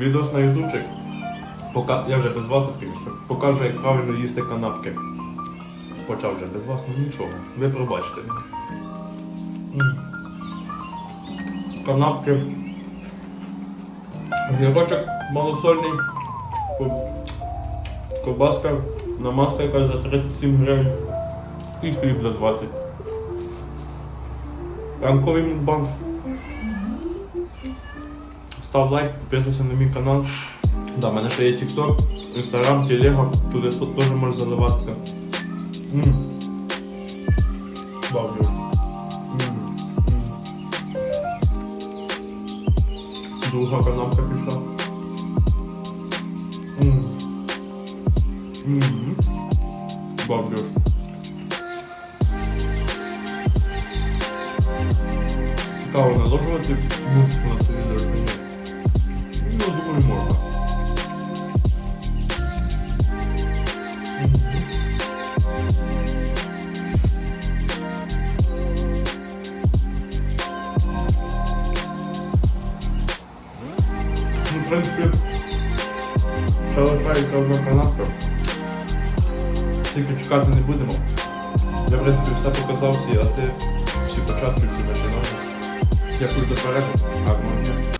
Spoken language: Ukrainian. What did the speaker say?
відос на ютубчик. Пока... Я вже без вас тут що покажу, як правильно їсти канапки. Почав вже без вас, ну нічого. Ви пробачите Канапки. Гірочок малосольний. Ко- Ковбаска намазка яка за 37 гривень. І хліб за 20. Ранковий мукбанк. Став лайк, підписуйся на мій канал. Да, в мене ще є TikTok, Instagram, Телега, туди теж можеш заливатися. М. Друга канапка пішла. Бавлю. Цікаво наложувати музику на телевізор принципі, ще лишається одна канавка. Тільки чекати не будемо. Я, в принципі, все показав всі, а це всі початки, всі починали. Дякую за перегляд. Дня.